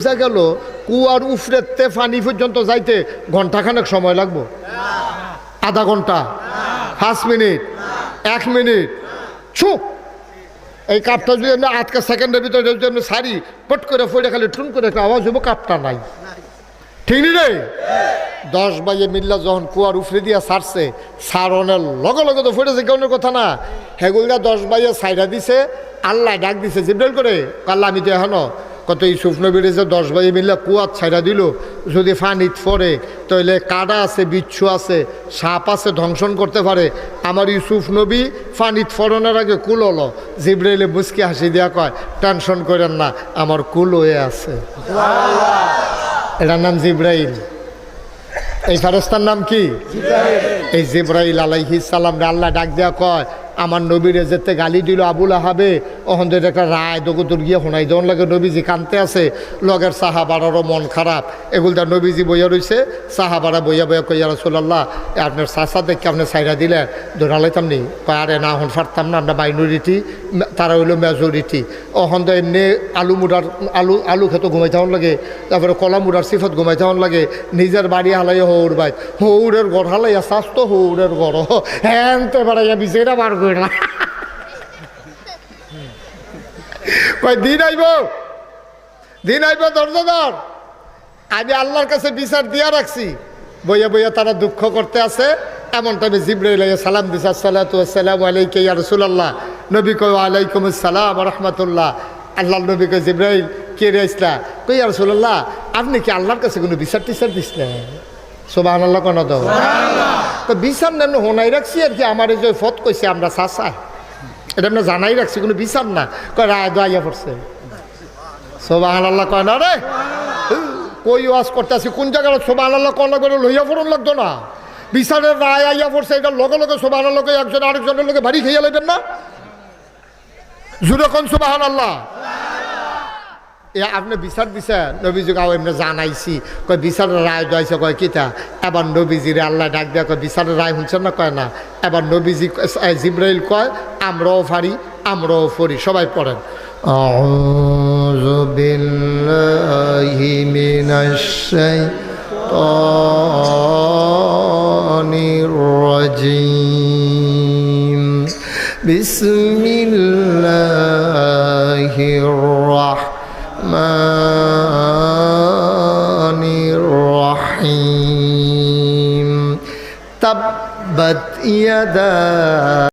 বোঝা গেল, কুয়ার উফরেতে ফানি পর্যন্ত যাইতে ঘন্টাখানেক সময় লাগবো। আধা ঘণ্টা পাঁচ মিনিট, এক মিনিট, ছু। এই কাপটা যদি আমরা আজকে সেকেন্ডের ভিতরে যদি আমরা সারি, পট করে ফোড়ে খালি টুন করে একটা আওয়াজ হব কাপটা নাই। ঠিক নি রে? দশ বাজে মিল্লা যখন কুয়ার উফরে দিয়া সারছে সারনের লগে লগে তো ফুটেছে কেউনের কথা না। হেগুলদা দশ বাজে সাইডা দিছে, আল্লাহ ডাক দিছে, জিব্রাইল করে আল্লাহ, আমি তো এখনও কত ইউসুফ নবীর যে দশ বাজে মিল্লা কুয়ার ছাইড়া দিল, যদি ফানিত ফরে তাহলে কাটা আছে, বিচ্ছু আছে, সাপ আছে, ধ্বংসন করতে পারে। আমার ইউসুফ নবী ফানিত ফরনের আগে কুল হলো। জিব্রাইলে মুসকি হাসি দেওয়া কয়, টেনশন করেন না, আমার কুল হয়ে আছে। এটার নাম জিব্রাইল। এই ফেরস্তার নাম কি? এই জিব্রাইল আলাইহিস সালাম আল্লাহ ডাক দেওয়া কয় আমার নবীরে যেতে গালি দিল আবুল আহাবে থেকে একটা রায় দগুদুর গিয়ে শোনাই দেওয়ার লাগে নবীজি কানতে আছে, লগের সাহাবারারও মন খারাপ। এগুলটা নবীজি বইয়া রইছে, সাহাবারা বইয়া বইয়া কইয়া রসুল্লাহ আপনার চাষা দেখে আপনি সাইডা দিলেন ধরালাইতাম নি? আরে না হন ফারতাম না, আমরা মাইনরিটি তারা হইল মেজরিটি। ওখান তো এমনি আলু মুডার, আলু আলু খেতে ঘুমাই হন লাগে, তারপরে কলা মুডার সিফত ঘুমাই হন লাগে, নিজের বাড়ি হালাই হৌর বাইত হৌরের গড় হালাইয়া স্বাস্থ্য হৌরের গড় হ্যাঁ তো বেড়াইয়া বিচেরা বার করে না কয় দিন আইব। দিন আইব দরজাদার আমি আল্লাহর কাছে বিচার দিয়া রাখছি। বইয়া বইয়া তারা দুঃখ করতে আছে। এমন টাইমে জিব্রাইল সালাম দিছে আসসালাতু আসসালামু আলাইকা ইয়া রাসূলুল্লাহ। নবী কয় আলাইকুম আসসালাম ওয়া রাহমাতুল্লাহ। আল্লাহ নবী কয় জিব্রাইল কে রে ইসলা কই ইয়া রাসূলুল্লাহ আপনি কি আল্লাহর কাছে কোনো বিচার টিচার দিছিলেন সুবহানাল্লাহ কোন দাও তো বিচার নেন, হোনাই রাখছি আর কি, আমার এই যে ফত কইছে, আমরা চাচাই। এটা আমরা জানাই রাখছি, কোনো বিচার না। কয়, রায় দোয়াইয়া পড়ছে। সোবাহান আল্লাহ কয়, না রে, কই ওয়াজ করতে আসি কোন জায়গায়? সোবাহান আল্লাহ কন লাগবে লইয়া পড়ুন লাগতো না। বিচারের রায় আইয়া পড়ছে এটা লগে লগে সোবাহান আল্লাহকে একজন আরেকজনের লোকে বাড়ি খেয়ে লাগবেন না? জুড়ে কোন সোবাহান আল্লাহ এ আপনি বিচার দিছে নবীজি গাও এমনি জানাইছি কয় বিচারের রায় দোয়াইছে কয় কিতা এবার নবীজিরে আল্লাহ ডাক দেয়া কয় বিচারের রায় শুনছেন না কয় না এবার নবীজি ক- জিব্রাইল কয় আমরাও ফারি আমরাও ফরি সবাই পড়েন أعوذ بالله من الشيطان الرجيم بسم الله الرحمن الرحيم. تبت يدا